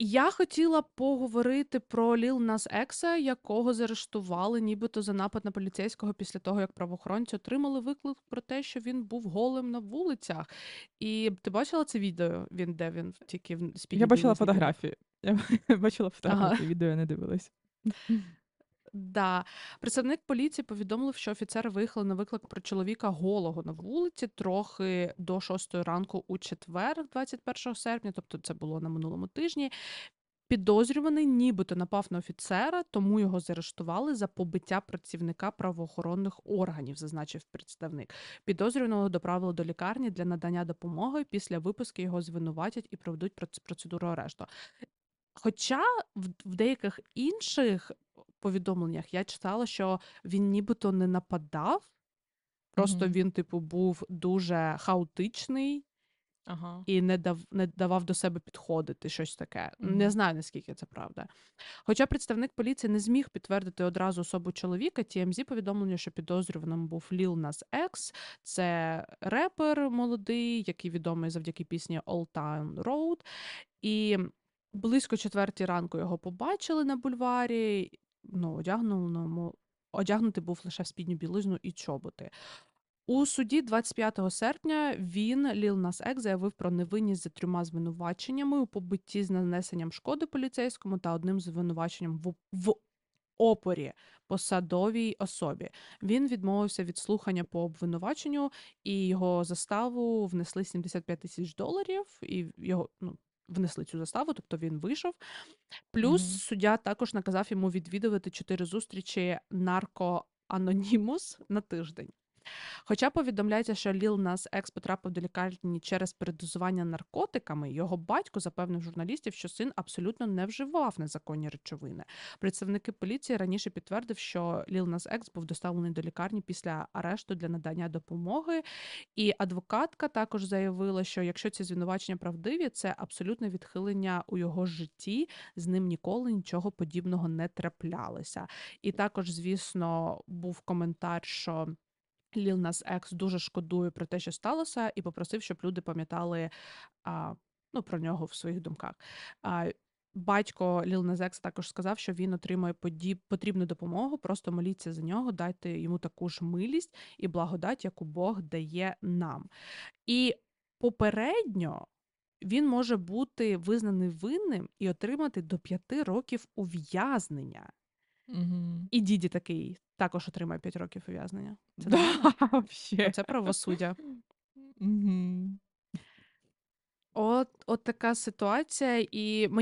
Я хотіла поговорити про Ліл Нас Екса, якого заарештували нібито за напад на поліцейського після того, як правоохоронці отримали виклик про те, що він був голим на вулицях. І ти бачила це відео? Він де він тільки в спільні. Я бачила фотографії. Я бачила Ага. відео я не дивилась. Да. Представник поліції повідомив, що офіцери виїхали на виклик про чоловіка голого на вулиці трохи до 6 ранку у четвер, 21 серпня, тобто це було на минулому тижні. Підозрюваний нібито напав на офіцера, тому його заарештували за побиття працівника правоохоронних органів, зазначив представник. Підозрюваного доправили до лікарні для надання допомоги. Після виписки його звинуватять і проведуть проц- процедуру арешту. Хоча в деяких інших повідомленнях я читала, що він нібито не нападав, просто Мгм. він, типу, був дуже хаотичний Ага. і не дав не давав до себе підходити, щось таке. Не знаю, наскільки це правда. Хоча представник поліції не зміг підтвердити одразу особу чоловіка, TMZ повідомлення, що підозрюваним був Lil Nas X. Це репер молодий, який відомий завдяки пісні All Town Road. І близько четвертій ранку його побачили на бульварі. Ну, одягненому одягнутий був лише в спідню білизну і чоботи. У суді 25 серпня він, Lil Nas X, заявив про невинність за трьома звинуваченнями у побитті з нанесенням шкоди поліцейському та одним звинуваченням в, в опорі посадовій особі. Він відмовився від слухання по обвинуваченню, і його заставу внесли 75 тисяч доларів, і його ну, внесли цю заставу, тобто він вийшов. Плюс Мгм. суддя також наказав йому відвідувати чотири зустрічі наркоанонімус на тиждень. Хоча повідомляється, що Lil Nas X потрапив до лікарні через передозування наркотиками, його батько запевнив журналістів, що син абсолютно не вживав незаконні речовини. Представники поліції раніше підтвердив, що Lil Nas X був доставлений до лікарні після арешту для надання допомоги. І адвокатка також заявила, що якщо ці звинувачення правдиві, це абсолютне відхилення у його житті. З ним ніколи нічого подібного не траплялося. І також, звісно, був коментар, що. Lil Nas X дуже шкодує про те, що сталося, і попросив, щоб люди пам'ятали а, ну, про нього в своїх думках. А, батько Nas X також сказав, що він отримує подіб... потрібну допомогу, просто моліться за нього, дайте йому таку ж милість і благодать, яку Бог дає нам. І попередньо він може бути визнаний винним і отримати до п'яти років ув'язнення. Мгм. І діді такий також отримає 5 років ув'язнення. Це Да, вообще. це правосуддя. Мгм. От, от така ситуація, і мені.